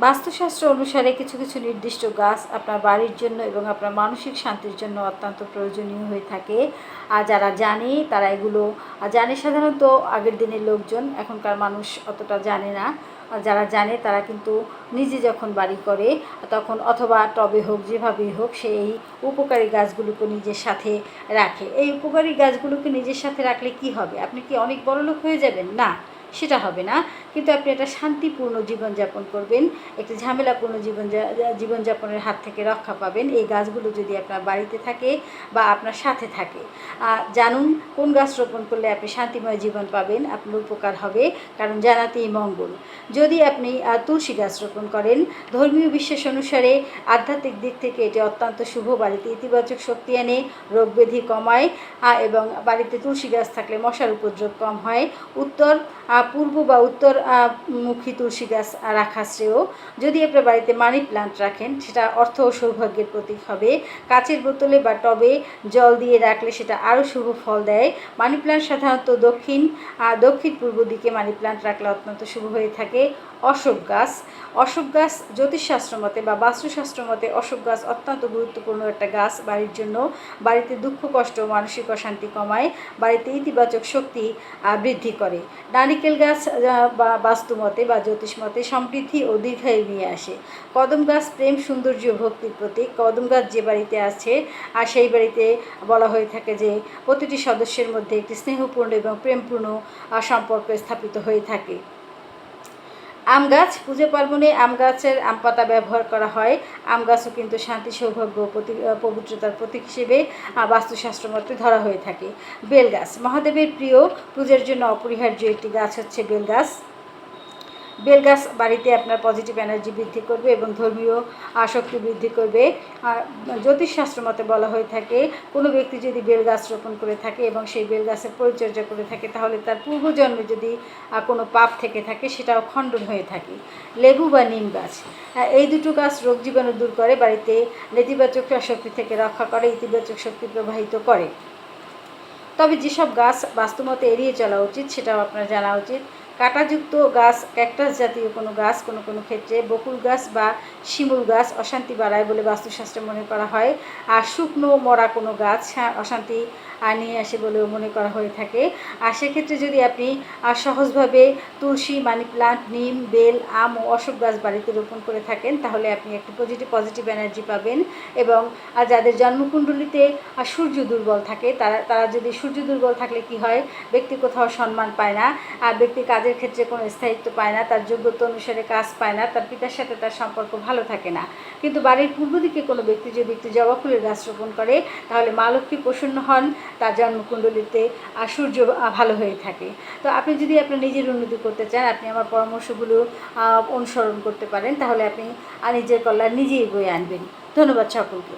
বাস্তুশাস্ত্র অনুসারে কিছু কিছু নির্দিষ্ট গাছ আপনার বাড়ির জন্য এবং আপনার মানসিক শান্তির জন্য অত্যন্ত প্রয়োজনীয় হয়ে থাকে। আর যারা জানে, তারা এগুলো, আর জানে সাধারণত আগের দিনের লোকজন, এখনকার মানুষ অতটা জানে না। আর যারা জানে, তারা কিন্তু নিজে যখন বাড়ি করে, তখন অথবা টবে হোক, যেভাবেই হোক, সে এই উপকারী গাছগুলোকে নিজের সাথে রাখে। এই উপকারী গাছগুলোকে নিজের সাথে রাখলে কি হবে? আপনি কি অনেক বড় লোক হয়ে যাবেন? না। সেটা হবে না। কিন্তু আপনি একটা শান্তিপূর্ণ জীবনযাপন করবেন, একটি ঝামেলাপূর্ণ জীবন জীবনযাপনের হাত থেকে রক্ষা পাবেন। এই গাছগুলো যদি আপনার বাড়িতে থাকে বা আপনার সাথে থাকে। জানুন কোন গাছ রোপণ করলে আপনি শান্তিময় জীবন পাবেন, আপনার উপকার হবে, কারণ জানাতেই মঙ্গল। যদি আপনি তুলসী গাছ রোপণ করেন, ধর্মীয় বিশ্বাস অনুসারে আধ্যাত্মিক দিক থেকে এটি অত্যন্ত শুভ, বাড়িতে ইতিবাচক শক্তি আনে রোগ ব্যাধি কমায় এবং বাড়িতে তুলসী গাছ থাকলে মশার উপদ্রব কম হয়। উত্তর পূর্ব বা উত্তর মুখী তুলসী গাছ রাখা শ্রেয়। যদি আপনার বাড়িতে মানি প্লান্ট রাখেন, সেটা অর্থ ও সৌভাগ্যের প্রতীক হবে। কাচের বোতলে বা টবে জল দিয়ে রাখলে সেটা আরও শুভ ফল দেয়। মানি প্লান্ট সাধারণত দক্ষিণ দক্ষিণ পূর্ব দিকে মানি প্লান্ট রাখলে অত্যন্ত শুভ হয়ে থাকে। অশোক গাছ অশোক গাছ জ্যোতিষশাস্ত্র মতে বা বাস্তুশাস্ত্র মতে অশোক গাছ অত্যন্ত গুরুত্বপূর্ণ একটা গাছ বাড়ির জন্য। বাড়িতে দুঃখ, কষ্ট মানসিক অশান্তি কমায়। বাড়িতে ইতিবাচক শক্তি বৃদ্ধি করে। নারিকেল গাছ আহ, বা বাস্তুমতে বা জ্যোতিষ মতে সমৃদ্ধি ও দীর্ঘায়ু নিয়ে আসে। কদম গাছ প্রেম সৌন্দর্য ভক্তির প্রতীক। কদম গাছ যে বাড়িতে আছে আর সেই বাড়িতে বলা হয়ে থাকে যে প্রতিটি সদস্যের মধ্যে একটি স্নেহপূর্ণ এবং প্রেমপূর্ণ সম্পর্ক স্থাপিত হয়ে থাকে। আম গাছ, পুজো পার্বণে আম গাছের আম পাতা ব্যবহার করা হয়। আম গাছও কিন্তু শান্তি, সৌভাগ্য পবিত্রতার প্রতীক হিসেবে বাস্তুশাস্ত্র মতে ধরা হয়ে থাকে। বেল গাছ, মহাদেবের প্রিয়, পুজোর জন্য অপরিহার্য একটি গাছ হচ্ছে বেল গাছ। বেল গাছ বাড়িতে আপনার পজিটিভ এনার্জি বৃদ্ধি করবে এবং ধর্মীয় আসক্তি বৃদ্ধি করবে। জ্যোতিষশাস্ত্র মতে বলা হয়ে থাকে, কোনো ব্যক্তি যদি বেল গাছ রোপণ করে থাকে এবং সেই বেল গাছের পরিচর্যা করে থাকে, তাহলে তার পূর্বজন্মে যদি কোনো পাপ থেকে থাকে, সেটাও খণ্ডন হয়ে থাকে। লেবু বা নিম গাছ এই দুটো গাছ রোগ জীবাণু দূর করে, বাড়িতে নেতিবাচক শক্তি থেকে রক্ষা করে, ইতিবাচক শক্তি প্রবাহিত করে। তবে যেসব গাছ বাস্তুমতে এড়িয়ে চলা উচিত, সেটাও আপনার জানা উচিত। কাঁটাযুক্ত গাছ ক্যাকটাস জাতীয় কোনো গাছ কোনো কোনো ক্ষেত্রে বকুল গাছ বা শিমুল গাছ অশান্তি বাড়ায় বলে বাস্তুশাস্ত্রে মনে করা হয়। আর শুকনো মরা কোনো গাছ হ্যাঁ, অশান্তি নিয়ে আসে বলেও মনে করা হয়ে থাকে। আর সেক্ষেত্রে যদি আপনি সহজভাবে তুলসী মানি প্লান্ট নিম বেল আম ও অশোক গাছ বাড়িতে রোপণ করে থাকেন তাহলে আপনি একটি পজিটিভ পজিটিভ এনার্জি পাবেন। এবং আর যাদের জন্মকুণ্ডলিতে সূর্য দুর্বল থাকে তারা তারা যদি সূর্য দুর্বল থাকলে কি হয়? ব্যক্তি কোথাও সম্মান পায় না। আর ব্যক্তি কাজের ক্ষেত্রে কোনো স্থায়িত্ব পায় না, তার যোগ্যতা অনুসারে কাজ পায় না, তার পিতার সাথে তার সম্পর্ক ভালো থাকে না। কিন্তু বাড়ির পূর্ব দিকে কোনো ব্যক্তি যদি একটি জবা ফুলের গাছ রোপণ করে, তাহলে মা লক্ষ্মী প্রসন্ন হন, তার জন্মকুণ্ডলিতে আর সূর্য ভালো হয়ে থাকে। তো আপনি যদি আপনার নিজের উন্নতি করতে চান, আপনি আমার পরামর্শগুলো অনুসরণ করতে পারেন, তাহলে আপনি নিজের কল্যাণ নিজেই বয়ে আনবেন। ধন্যবাদ সকলকে।